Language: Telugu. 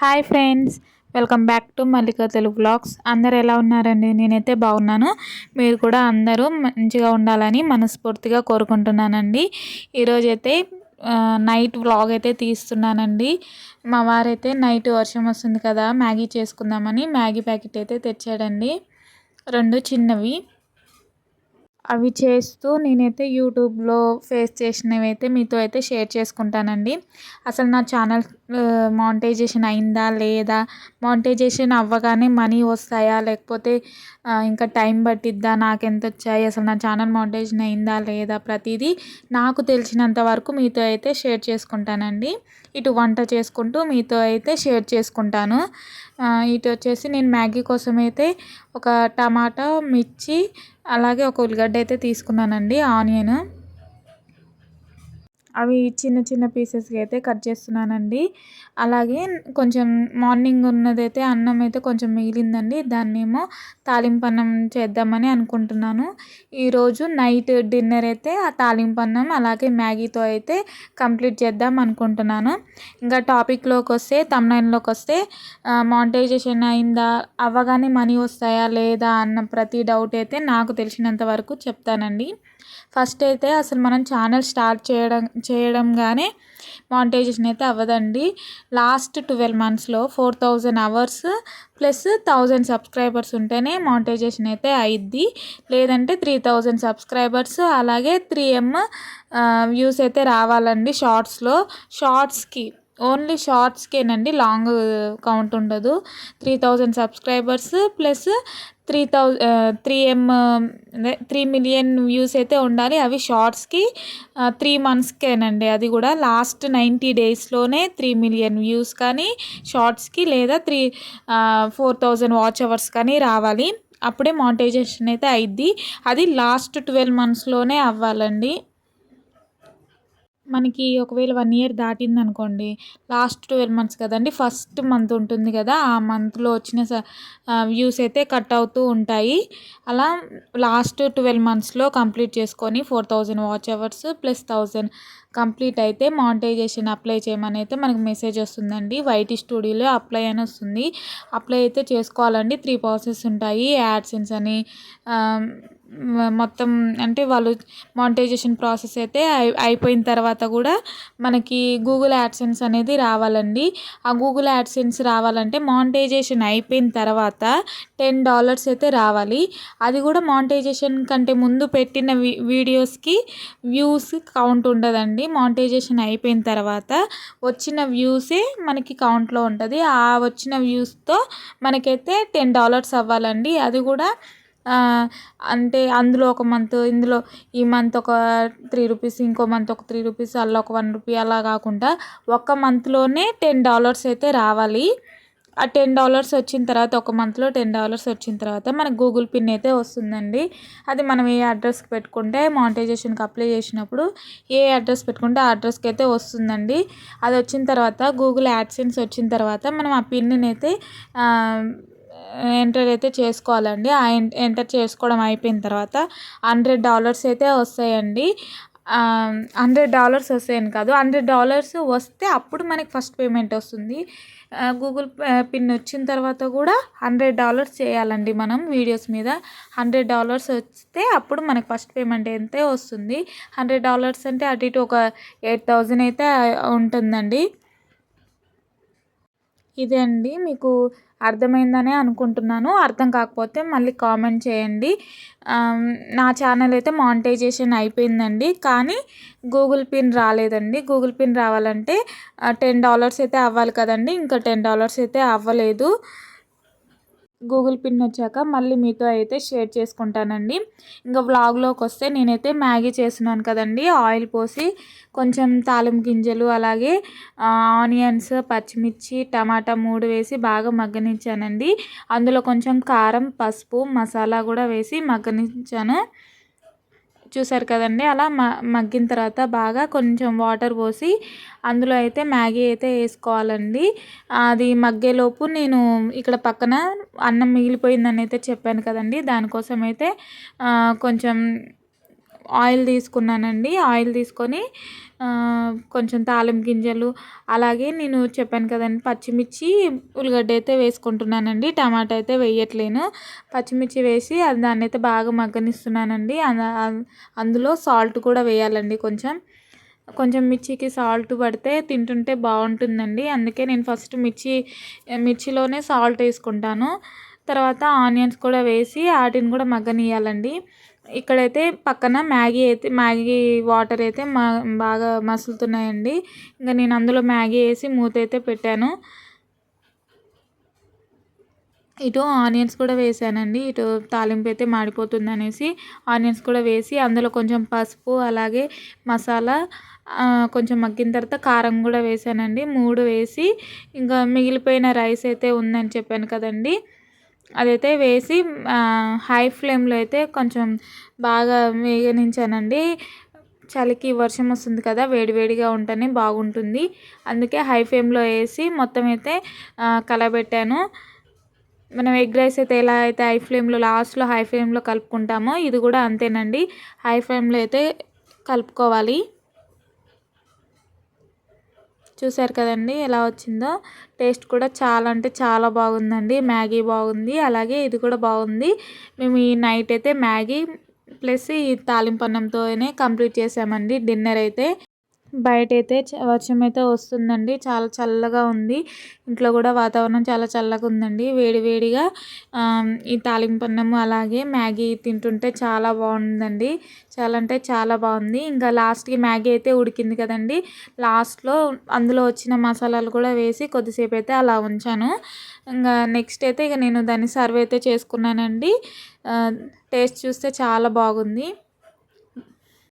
Hi friends welcome back to Mallika Telugu blogs. అందరు ఎలా ఉన్నారండి? నేనైతే బాగున్నాను. మీరు కూడా అందరూ మంచిగా ఉండాలని మనస్ఫూర్తిగా కోరుకుంటున్నానండి. ఈరోజైతే నైట్ వ్లాగ్ అయితే తీస్తున్నానండి. మా వారైతే నైట్ వర్షం వస్తుంది కదా మ్యాగీ చేసుకుందామని మ్యాగీ ప్యాకెట్ అయితే తెచ్చాడండి. రెండు చిన్నవి. అవి చేస్తూ నేనైతే యూట్యూబ్లో ఫేస్ చేసినవి అయితే మీతో అయితే షేర్ చేసుకుంటానండి. అసలు నా ఛానల్ మానిటైజేషన్ అయిందా లేదా మానిటైజేషన్ అవ్వగానే మనీ వస్తాయా లేకపోతే ఇంకా టైం పట్టిద్దా నాకు ఎంత వచ్చాయి అసలు నా ఛానల్ మానిటైజేషన్ అయిందా లేదా ప్రతిదీ నాకు తెలిసినంత వరకు మీతో అయితే షేర్ చేసుకుంటానండి. ఇటు వంట చేసుకుంటూ మీతో అయితే షేర్ చేసుకుంటాను. ఇటు వచ్చేసి నేను మ్యాగీ కోసం అయితే ఒక టమాటా మిర్చి అలాగే ఒక ఉల్లిగడ్డ అయితే తీసుకున్నానండి ఆనియన్. అవి చిన్న చిన్న పీసెస్గా అయితే కట్ చేస్తున్నానండి. అలాగే కొంచెం మార్నింగ్ ఉన్నదైతే అన్నం అయితే కొంచెం మిగిలిందండి. దాన్నేమో తాలింపన్నం చేద్దామని అనుకుంటున్నాను. ఈరోజు నైట్ డిన్నర్ అయితే ఆ తాలింపన్నం అలాగే మ్యాగీతో అయితే కంప్లీట్ చేద్దాం అనుకుంటున్నాను. ఇంకా టాపిక్లోకి వస్తే తమ్నైన్లోకి వస్తే మానిటైజేషన్ అయిందా అవ్వగానే మనీ వస్తాయా లేదా అన్న ప్రతి డౌట్ అయితే నాకు తెలిసినంత వరకు చెప్తానండి. ఫస్ట్ అయితే అసలు మనం ఛానల్ స్టార్ట్ చేయడం చేయడంగానే మానిటైజేషన్ అయితే అవ్వదండి. లాస్ట్ ట్వెల్వ్ మంత్స్లో four thousand hours plus thousand subscribers ఉంటేనే మానిటైజేషన్ అయితే అయిద్ది. లేదంటే త్రీ థౌజండ్ సబ్స్క్రైబర్స్ అలాగే త్రీ ఎమ్ వ్యూస్ అయితే రావాలండి షార్ట్స్లో. షార్ట్స్కి ఓన్లీ షార్ట్స్కేనండి లాంగ్ కౌంట్ ఉండదు. Three thousand subscribers plus three thou three M అదే త్రీ మిలియన్ వ్యూస్ అయితే ఉండాలి. అవి షార్ట్స్కి త్రీ మంత్స్కేనండి. అది కూడా లాస్ట్ నైంటీ డేస్లోనే త్రీ మిలియన్ వ్యూస్ కానీ షార్ట్స్కి లేదా three four thousand watch hours కానీ రావాలి. అప్పుడే మానిటైజేషన్ అయితే అయిద్ది. అది లాస్ట్ ట్వెల్వ్ మంత్స్లోనే అవ్వాలండి. మనకి ఒకవేళ వన్ ఇయర్ దాటింది అనుకోండి లాస్ట్ ట్వెల్వ్ మంత్స్ కదండి ఫస్ట్ మంత్ ఉంటుంది కదా ఆ మంత్లో వచ్చిన వ్యూస్ అయితే కట్ అవుతూ ఉంటాయి. అలా లాస్ట్ ట్వెల్వ్ మంత్స్లో కంప్లీట్ చేసుకొని four thousand watch hours plus thousand complete అయితే మానిటైజేషన్ అప్లై చేయమని అయితే మనకు మెసేజ్ వస్తుందండి. వైటీ స్టూడియోలో అప్లై అని వస్తుంది. అప్లై అయితే చేసుకోవాలండి. త్రీ ప్రాసెస్ ఉంటాయి. యాడ్సెన్స్ అని మొత్తం అంటే వాళ్ళు మానిటైజేషన్ ప్రాసెస్ అయితే అయిపోయిన తర్వాత కూడా మనకి గూగుల్ యాడ్సెన్స్ అనేది రావాలండి. ఆ గూగుల్ యాడ్సెన్స్ రావాలంటే మానిటైజేషన్ అయిపోయిన తర్వాత టెన్ డాలర్స్ అయితే రావాలి. అది కూడా మానిటైజేషన్ కంటే ముందు పెట్టిన వీడియోస్కి వ్యూస్ కౌంట్ ఉండదండి. మానిటైజేషన్ అయిపోయిన తర్వాత వచ్చిన వ్యూసే మనకి కౌంట్లో ఉంటుంది. ఆ వచ్చిన వ్యూస్తో మనకైతే టెన్ డాలర్స్ అవ్వాలండి. అది కూడా అంటే అందులో ఒక మంత్ ఇందులో ఈ మంత్ ఒక త్రీ రూపీస్ ఇంకో మంత్ ఒక త్రీ రూపీస్ అలా ఒక వన్ రూపీ అలా కాకుండా ఒక్క మంత్లోనే టెన్ డాలర్స్ అయితే రావాలి. ఆ టెన్ డాలర్స్ వచ్చిన తర్వాత ఒక మంత్లో టెన్ డాలర్స్ వచ్చిన తర్వాత మనకు గూగుల్ పిన్ అయితే వస్తుందండి. అది మనం ఏ అడ్రస్కి పెట్టుకుంటే మానిటైజేషన్కి అప్లై చేసినప్పుడు ఏ అడ్రస్ పెట్టుకుంటే ఆ అడ్రస్కి అయితే వస్తుందండి. అది వచ్చిన తర్వాత గూగుల్ యాడ్సెన్స్ వచ్చిన తర్వాత మనం ఆ పిన్ని అయితే ఎంటర్ అయితే చేసుకోవాలండి. ఆ ఎంటర్ చేసుకోవడం అయిపోయిన తర్వాత హండ్రెడ్ డాలర్స్ అయితే వస్తాయండి. హండ్రెడ్ డాలర్స్ వస్తాయని కాదు. హండ్రెడ్ డాలర్స్ వస్తే అప్పుడు మనకి ఫస్ట్ పేమెంట్ వస్తుంది. గూగుల్ పిన్ వచ్చిన తర్వాత కూడా హండ్రెడ్ డాలర్స్ చేయాలండి మనం వీడియోస్ మీద. హండ్రెడ్ డాలర్స్ వస్తే అప్పుడు మనకి ఫస్ట్ పేమెంట్ అయితే వస్తుంది. హండ్రెడ్ డాలర్స్ అంటే అటు ఇటు ఒక ఎయిట్ థౌజండ్ అయితే ఉంటుందండి. ఇదే అండి. మీకు అర్థమైందనే అనుకుంటున్నాను. అర్థం కాకపోతే మళ్ళీ కామెంట్ చేయండి. నా ఛానల్ అయితే మానిటైజేషన్ అయిపోయిందండి. కానీ గూగుల్ పిన్ రాలేదండి. గూగుల్ పిన్ రావాలంటే టెన్ డాలర్స్ అయితే అవ్వాలి కదండి. ఇంకా టెన్ డాలర్స్ అయితే అవ్వలేదు. గూగుల్ పిన్ వచ్చాక మళ్ళీ మీతో అయితే షేర్ చేసుకుంటానండి. ఇంకా వ్లాగ్లోకి వస్తే నేనైతే మ్యాగీ చేస్తున్నాను కదండి. ఆయిల్ పోసి కొంచెం తాలిం గింజలు అలాగే ఆనియన్స్ పచ్చిమిర్చి టమాటా మూడు వేసి బాగా మగ్గనిచ్చానండి. అందులో కొంచెం కారం పసుపు మసాలా కూడా వేసి మగ్గనిచ్చాను. చూసారు కదండి అలా మ మగ్గిన తర్వాత బాగా కొంచెం వాటర్ పోసి అందులో అయితే మ్యాగీ అయితే వేసుకోవాలండి. అది మగ్గేలోపు నేను ఇక్కడ పక్కన అన్నం మిగిలిపోయిందని అయితే చెప్పాను కదండి దానికోసం అయితే కొంచెం ఆయిల్ తీసుకున్నానండి. ఆయిల్ తీసుకొని కొంచెం తాలింపు గింజలు అలాగే నేను చెప్పాను కదండి పచ్చిమిర్చి ఉల్లిగడ్డ అయితే వేసుకుంటున్నానండి. టమాటా అయితే వేయట్లేను. పచ్చిమిర్చి వేసి అది దాన్ని అయితే బాగా మగ్గనిస్తున్నానండి. అందులో సాల్ట్ కూడా వేయాలండి కొంచెం. కొంచెం మిర్చికి సాల్ట్ పడితే తింటుంటే బాగుంటుందండి. అందుకే నేను ఫస్ట్ మిర్చి మిర్చిలోనే సాల్ట్ వేసుకుంటాను. తర్వాత ఆనియన్స్ కూడా వేసి వాటిని కూడా మగ్గనియాలండి ఇక్కడైతే పక్కన మ్యాగీ అయితే మ్యాగీ వాటర్ అయితే మా బాగా మసులుతున్నాయండి. ఇంకా నేను అందులో మ్యాగీ వేసి మూత అయితే పెట్టాను. ఇటు ఆనియన్స్ కూడా వేసానండి. ఇటు తాలింపు అయితే మాడిపోతుంది అనేసి ఆనియన్స్ కూడా వేసి అందులో కొంచెం పసుపు అలాగే మసాలా కొంచెం మగ్గిన తర్వాత కారం కూడా వేసానండి. మూడు వేసి ఇంకా మిగిలిపోయిన రైస్ అయితే ఉందని చెప్పాను కదండీ. అదైతే వేసి హై ఫ్లేమ్లో అయితే కొంచెం బాగా వేగనించానండి. చలికి వర్షం వస్తుంది కదా వేడివేడిగా ఉంటేనే బాగుంటుంది. అందుకే హై ఫ్లేమ్లో వేసి మొత్తం అయితే కలబెట్టాను. మనం ఎగ్ రైస్ అయితే ఎలా అయితే హై ఫ్లేమ్లో లాస్ట్లో హై ఫ్లేమ్లో కలుపుకుంటామో ఇది కూడా అంతేనండి. హై ఫ్లేమ్లో అయితే కలుపుకోవాలి. చూసారు కదండి ఎలా వచ్చిందో. టేస్ట్ కూడా చాలా అంటే చాలా బాగుందండి. మ్యాగీ బాగుంది. అలాగే ఇది కూడా బాగుంది. మేము ఈ నైట్ అయితే మ్యాగీ ప్లస్ ఈ తాలింపు అన్నంతోనే కంప్లీట్ చేసామండి డిన్నర్ అయితే. బయట అయితే చ- వర్షం అయితే వస్తుందండి. చాలా చల్లగా ఉంది. ఇంట్లో కూడా వాతావరణం చాలా చల్లగా ఉందండి. వేడివేడిగా ఈ తాలింపు అన్నము అలాగే మ్యాగీ తింటుంటే చాలా బాగుందండి. చాలా అంటే చాలా బాగుంది. ఇంకా లాస్ట్కి మ్యాగీ అయితే ఉడికింది కదండి. లాస్ట్లో అందులో వచ్చిన మసాలాలు కూడా వేసి కొద్దిసేపు అయితే అలా ఉంచాను. ఇంకా నెక్స్ట్ అయితే ఇక నేను దాన్ని సర్వ్ అయితే చేసుకున్నానండి. టేస్ట్ చూస్తే చాలా బాగుంది.